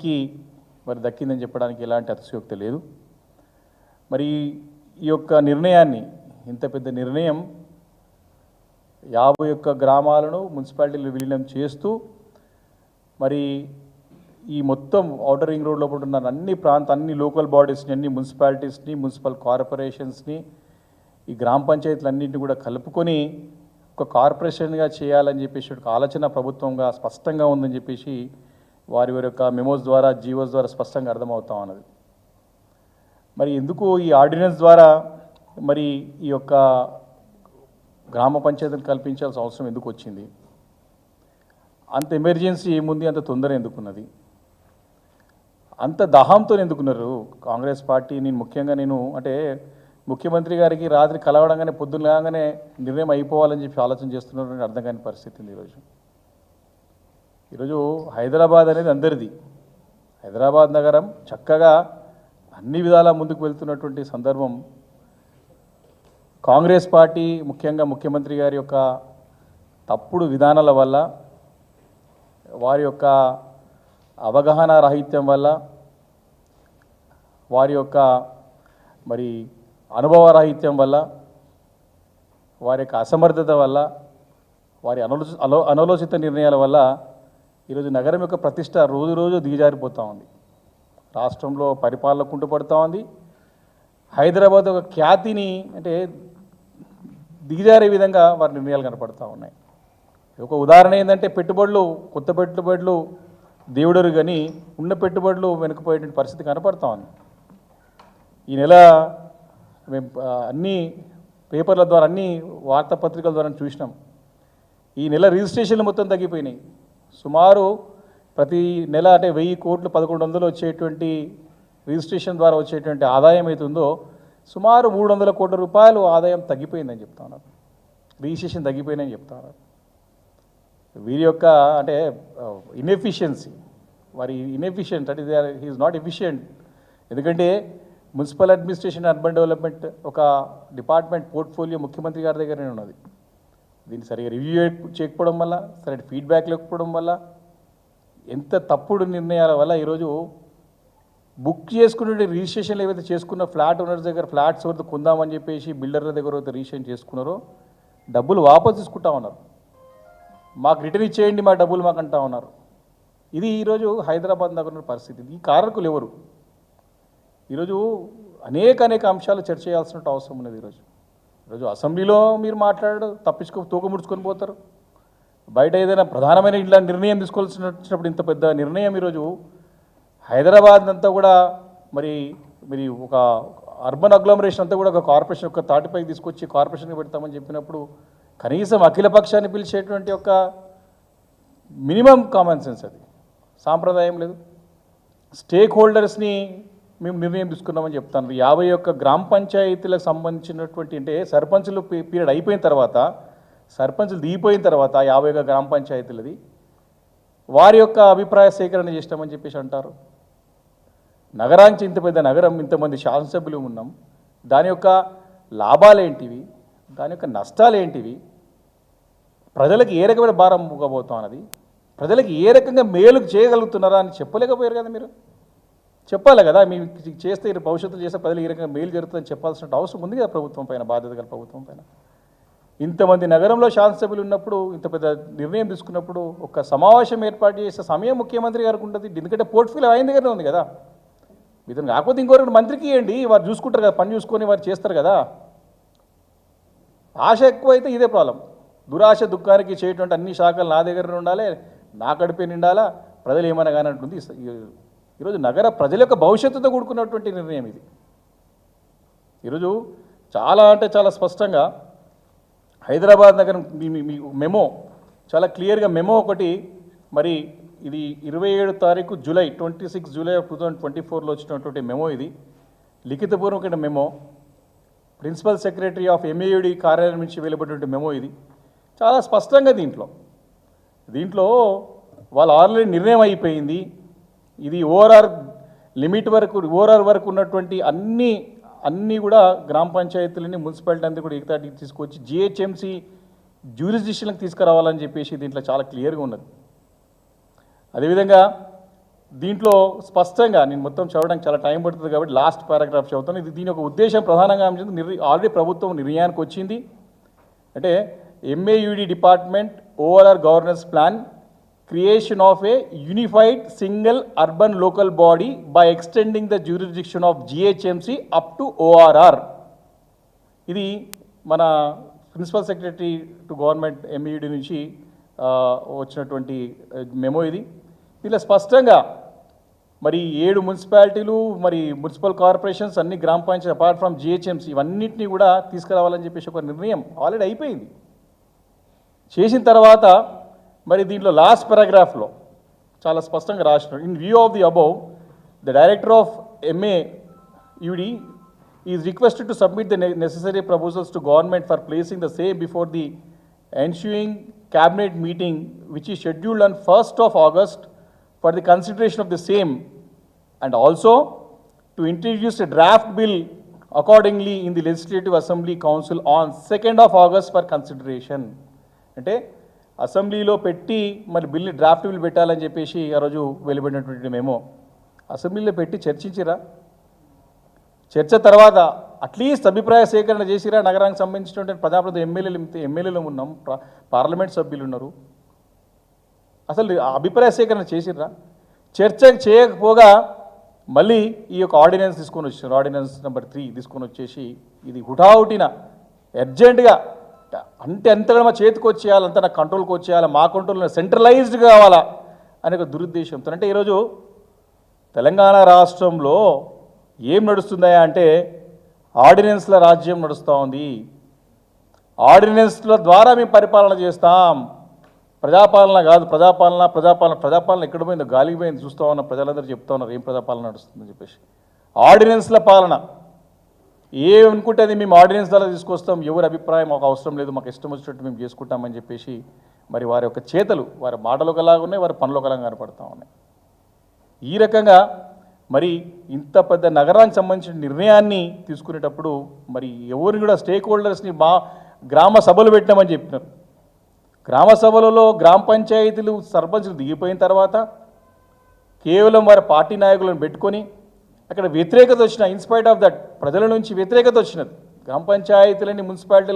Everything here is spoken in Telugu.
పార్టీకి మరి దక్కిందని చెప్పడానికి ఎలాంటి అతిశయోక్తి లేదు. మరి ఈ యొక్క నిర్ణయాన్ని ఇంత పెద్ద నిర్ణయం యాభై యొక్క గ్రామాలను మున్సిపాలిటీలు విలీనం చేస్తూ మరి ఈ మొత్తం ఔటర్ రింగ్ రోడ్ ఉన్న అన్ని ప్రాంత అన్ని లోకల్ బాడీస్ని అన్ని మున్సిపాలిటీస్ని మున్సిపల్ కార్పొరేషన్స్ని ఈ గ్రామ పంచాయతీలన్నింటినీ కూడా కలుపుకొని ఒక కార్పొరేషన్గా చేయాలని చెప్పేసి ఒక ఆలోచన ప్రభుత్వంగా స్పష్టంగా ఉందని చెప్పేసి వారి వారి యొక్క మెమోస్ ద్వారా జీవోస్ ద్వారా స్పష్టంగా అర్థమవుతా ఉన్నది. మరి ఎందుకు ఈ ఆర్డినెన్స్ ద్వారా మరి ఈ యొక్క గ్రామ పంచాయతీలు కల్పించాల్సిన అవసరం ఎందుకు వచ్చింది? అంత ఎమర్జెన్సీ ఏముంది? అంత తొందర ఎందుకున్నది? అంత దాహంతో ఎందుకున్నారు? కాంగ్రెస్ పార్టీ నేను ముఖ్యంగా నేను అంటే ముఖ్యమంత్రి గారికి రాత్రి కలవడంగానే పొద్దున్న కాగానే నిర్ణయం అయిపోవాలని చెప్పి ఆలోచన చేస్తున్నారు అని అర్థం కాని పరిస్థితి ఉంది ఈరోజు. ఈరోజు హైదరాబాద్ అనేది అందరిది. హైదరాబాద్ నగరం చక్కగా అన్ని విధాలా ముందుకు వెళ్తున్నటువంటి సందర్భం. కాంగ్రెస్ పార్టీ ముఖ్యంగా ముఖ్యమంత్రి గారి యొక్క తప్పుడు విధానాల వల్ల వారి యొక్క అవగాహన రాహిత్యం వల్ల వారి యొక్క మరి అనుభవ రాహిత్యం వల్ల వారి యొక్క అసమర్థత వల్ల వారి అనలో అలో అనాలోచిత నిర్ణయాల వల్ల ఈరోజు నగరం యొక్క ప్రతిష్ట రోజు రోజు దిగజారిపోతూ ఉంది. రాష్ట్రంలో పరిపాలన కుంటుపడుతూ ఉంది. హైదరాబాద్ ఒక ఖ్యాతిని అంటే దిగజారే విధంగా వారి నిర్ణయాలు కనపడతా ఉన్నాయి. ఒక ఉదాహరణ ఏంటంటే పెట్టుబడులు కొత్త పెట్టుబడులు దేవుడరు కానీ ఉన్న పెట్టుబడులు వెనుకపోయేటువంటి పరిస్థితి కనపడుతూ ఉంది. ఈ నెల మేము అన్ని పేపర్ల ద్వారా అన్ని వార్తాపత్రికల ద్వారా చూసినాం. ఈ నెల రిజిస్ట్రేషన్లు మొత్తం తగ్గిపోయినాయి. సుమారు ప్రతి నెల అంటే వెయ్యి కోట్లు పదకొండు వందలు వచ్చేటువంటి రిజిస్ట్రేషన్ ద్వారా వచ్చేటువంటి ఆదాయం అవుతుందో సుమారు మూడు వందల కోట్ల రూపాయలు ఆదాయం తగ్గిపోయిందని చెప్తా ఉన్నారు. రిజిస్ట్రేషన్ తగ్గిపోయిందని చెప్తా ఉన్నారు. వీరి యొక్క అంటే ఇన్ఎఫిషియన్సీ వారి ఇన్ఎఫిషియంట్ అంటే హీఈస్ నాట్ ఎఫిషియంట్ ఎందుకంటే మున్సిపల్ అడ్మినిస్ట్రేషన్ అర్బన్ డెవలప్మెంట్ ఒక డిపార్ట్మెంట్ పోర్ట్ఫోలియో ముఖ్యమంత్రి గారి దగ్గరనే ఉన్నది. దీన్ని సరిగా రివ్యూ చేయకపోవడం వల్ల సరైన ఫీడ్బ్యాక్ లేకపోవడం వల్ల ఎంత తప్పుడు నిర్ణయాల వల్ల ఈరోజు బుక్ చేసుకునే రిజిస్ట్రేషన్లు ఏవైతే చేసుకున్న ఫ్లాట్ ఓనర్స్ దగ్గర ఫ్లాట్స్ వద్ద కొందామని చెప్పేసి బిల్డర్ల దగ్గర అయితే రిజిస్ట్రేషన్ చేసుకున్నారో డబ్బులు వాపసు తీసుకుంటా ఉన్నారు. మాకు రిటర్న్ ఇచ్చేయండి మా డబ్బులు మాకు అంటా ఉన్నారు. ఇది ఈరోజు హైదరాబాద్ నగరం ఉన్న పరిస్థితి. ఈ కారకులు ఎవరు? ఈరోజు అనేక అనేక అంశాలు చర్చ చేయాల్సిన అవసరం ఉన్నది ఈరోజు. ఈరోజు అసెంబ్లీలో మీరు మాట్లాడు తప్పించుకో తూక ముడుచుకొని పోతారు. బయట ఏదైనా ప్రధానమైన ఇలా నిర్ణయం తీసుకోవాల్సిన వచ్చినప్పుడు ఇంత పెద్ద నిర్ణయం ఈరోజు హైదరాబాద్ అంతా కూడా మరి మరి ఒక అర్బన్ అగ్లోమరేషన్ అంతా కూడా ఒక కార్పొరేషన్ ఒక తాటిపైకి తీసుకొచ్చి కార్పొరేషన్కి పెడతామని చెప్పినప్పుడు కనీసం అఖిల పక్షాన్ని పిలిచేటువంటి ఒక మినిమం కామన్ సెన్స్ అది. సాంప్రదాయం లేదు. స్టేక్ హోల్డర్స్ని మేము నిర్ణయం తీసుకున్నామని చెప్తాను. యాభై ఒక్క గ్రామ పంచాయతీలకు సంబంధించినటువంటి అంటే సర్పంచులు పీరియడ్ అయిపోయిన తర్వాత సర్పంచులు దిగిపోయిన తర్వాత యాభై ఒక్క గ్రామ పంచాయతీలది వారి యొక్క అభిప్రాయ సేకరణ చేస్తామని చెప్పేసి అంటారు. నగరానికి ఇంత పెద్ద నగరం ఇంతమంది శాసనసభ్యులు ఉన్నాం. దాని యొక్క లాభాలు ఏంటివి? దాని యొక్క నష్టాలు ఏంటివి? ప్రజలకు ఏ రకమైన భారం ముగ్గబోతాం అన్నది? ప్రజలకు ఏ రకంగా మేలు చేయగలుగుతున్నారా అని చెప్పలేకపోయారు కదా మీరు? చెప్పాలి కదా మీ చేస్తే భవిష్యత్తు భవిష్యత్తులో చేస్తే ప్రజలు ఈ రకంగా మేలు జరుగుతుందని చెప్పాల్సిన అవసరం ఉంది కదా ప్రభుత్వం పైన బాధ్యత గల ప్రభుత్వం పైన. ఇంతమంది నగరంలో శాసనసభ్యులు ఉన్నప్పుడు ఇంత పెద్ద నిర్ణయం తీసుకున్నప్పుడు ఒక సమావేశం ఏర్పాటు చేసే సమయం ముఖ్యమంత్రి గారికి ఉంటుంది ఎందుకంటే పోర్ట్ఫోలియో ఆయన దగ్గరనే ఉంది కదా. ఇతను కాకపోతే ఇంకోరు మంత్రికి ఇవ్వండి వారు చూసుకుంటారు కదా పని చూసుకొని వారు చేస్తారు కదా. ఆశ ఎక్కువైతే ఇదే ప్రాబ్లం. దురాశ దుఃఖానికి చేయటువంటి అన్ని శాఖలు నా దగ్గర ఉండాలి నా కడిపే నిండాలా ప్రజలు ఏమైనా కానీ ఈరోజు నగర ప్రజల యొక్క భవిష్యత్తుతో కూడుకున్నటువంటి నిర్ణయం ఇది. ఈరోజు చాలా అంటే చాలా స్పష్టంగా హైదరాబాద్ నగరం మీ మెమో చాలా క్లియర్గా మెమో ఒకటి మరి ఇది ఇరవై ఏడు తారీఖు July twenty six July two thousand twenty ఫోర్లో వచ్చినటువంటి మెమో ఇది. లిఖితపూర్వకమైన memo. Principal secretary of MAUD కార్యాలయం నుంచి వెలువడినటువంటి మెమో ఇది. చాలా స్పష్టంగా దీంట్లో. దీంట్లో వాళ్ళ ఆల్రెడీ నిర్ణయం అయిపోయింది. ఇది ఓఆర్ఆర్ లిమిట్ వరకు ఓఆర్ఆర్ వరకు ఉన్నటువంటి అన్ని అన్నీ కూడా గ్రామ పంచాయతీలని మున్సిపాలిటీ అంతా కూడా ఏకతాటికి తీసుకొచ్చి జిహెచ్ఎంసీ జ్యూరిస్డిక్షన్కి తీసుకురావాలని చెప్పేసి దీంట్లో చాలా క్లియర్గా ఉన్నది. అదేవిధంగా దీంట్లో స్పష్టంగా నేను మొత్తం చదవడానికి చాలా టైం పడుతుంది కాబట్టి లాస్ట్ పారాగ్రాఫ్ చదువుతాను. ఇది దీని యొక్క ఉద్దేశం ప్రధానంగా నిర్ణ ఆల్రెడీ ప్రభుత్వం నిర్ణయానికి వచ్చింది. అంటే MAUD department overall governance plan creation of a unified single urban local body by extending the jurisdiction of GHMC up to ORR ఇది మన principal secretary to government MED నుంచి వచ్చినటువంటి మెమో ఇది. దీనిలో స్పష్టంగా మరి ఏడు మున్సిపాలిటీలు మరి మున్సిపల్ కార్పొరేషన్స్ అన్ని గ్రామ పంచాయతీ అపార్ట్ ఫ్రమ్ జిహెచ్ఎంసీ ఇవన్నింటినీ కూడా తీసుకురావాలని చెప్పేసి ఒక నిర్ణయం ఆల్రెడీ అయిపోయింది. చేసిన తర్వాత మరి దీంట్లో లాస్ట్ పారాగ్రాఫ్లో చాలా స్పష్టంగా రాసిన in view of the above the director of MA UD is requested to submit the necessary proposals to government for placing the same before the ensuing cabinet meeting which is scheduled on first of August for the consideration of the same and also to introduce a draft bill accordingly in the legislative assembly council on second of August for consideration అంటే అసెంబ్లీలో పెట్టి మరి బిల్లు డ్రాఫ్ట్ బిల్ పెట్టాలని చెప్పేసి ఆ రోజు వెలువడినటువంటి మేము. అసెంబ్లీలో పెట్టి చర్చించిరా? చర్చ తర్వాత అట్లీస్ట్ అభిప్రాయ సేకరణ చేసిరా? నగరానికి సంబంధించినటువంటి ప్రజాప్రతి ఎమ్మెల్యేలు ఎమ్మెల్యేలు ఉన్నాం. పార్లమెంట్ సభ్యులు ఉన్నారు. అసలు ఆ అభిప్రాయ సేకరణ చేసిర్రా? చర్చ చేయకపోగా మళ్ళీ ఈ యొక్క ఆర్డినెన్స్ తీసుకొని వచ్చారు ఆర్డినెన్స్ నెంబర్ త్రీ తీసుకొని వచ్చేసి ఇది హుటాహుటిన అర్జెంటుగా అంటే అంతగా మా చేతికి వచ్చేయాలి అంత నా కంట్రోల్కి వచ్చేయాలి మా కంట్రోల్ సెంట్రలైజ్డ్ కావాలా అనే ఒక దురుద్దేశంతో. అంటే ఈరోజు తెలంగాణ రాష్ట్రంలో ఏం నడుస్తుందా అంటే ఆర్డినెన్స్ల రాజ్యం నడుస్తూ ఉంది. ఆర్డినెన్స్ల ద్వారా మేము పరిపాలన చేస్తాం. ప్రజాపాలన కాదు ప్రజాపాలన ప్రజాపాలన ప్రజాపాలన ఎక్కడ పోయిందో గాలికి పోయింది చూస్తూ ఉన్న ప్రజలందరూ చెప్తా ఉన్నారు ఏం ప్రజాపాలన నడుస్తుందని చెప్పేసి. ఆర్డినెన్స్ల పాలన ఏమనుకుంటే అది మేము ఆర్డినెన్స్ ద్వారా తీసుకొస్తాం ఎవరి అభిప్రాయం మాకు అవసరం లేదు మాకు ఇష్టం వచ్చినట్టు మేము చేసుకుంటామని చెప్పేసి మరి వారి యొక్క చేతలు వారి మాటలు ఒకలాగా ఉన్నాయి వారి పనులు ఒకలాగా కనపడతా ఉన్నాయి. ఈ రకంగా మరి ఇంత పెద్ద నగరానికి సంబంధించిన నిర్ణయాన్ని తీసుకునేటప్పుడు మరి ఎవరిని కూడా స్టేక్ హోల్డర్స్ని మా గ్రామ సభలు పెట్టినామని చెప్పినారు. గ్రామ సభలలో గ్రామ పంచాయతీలు సర్పంచులు దిగిపోయిన తర్వాత కేవలం వారి పార్టీ నాయకులను పెట్టుకొని అక్కడ వ్యతిరేకత వచ్చిన ఇన్స్పైట్ ఆఫ్ దట్ ప్రజల నుంచి వ్యతిరేకత వచ్చినది. గ్రామ పంచాయతీలని మున్సిపాలిటీలు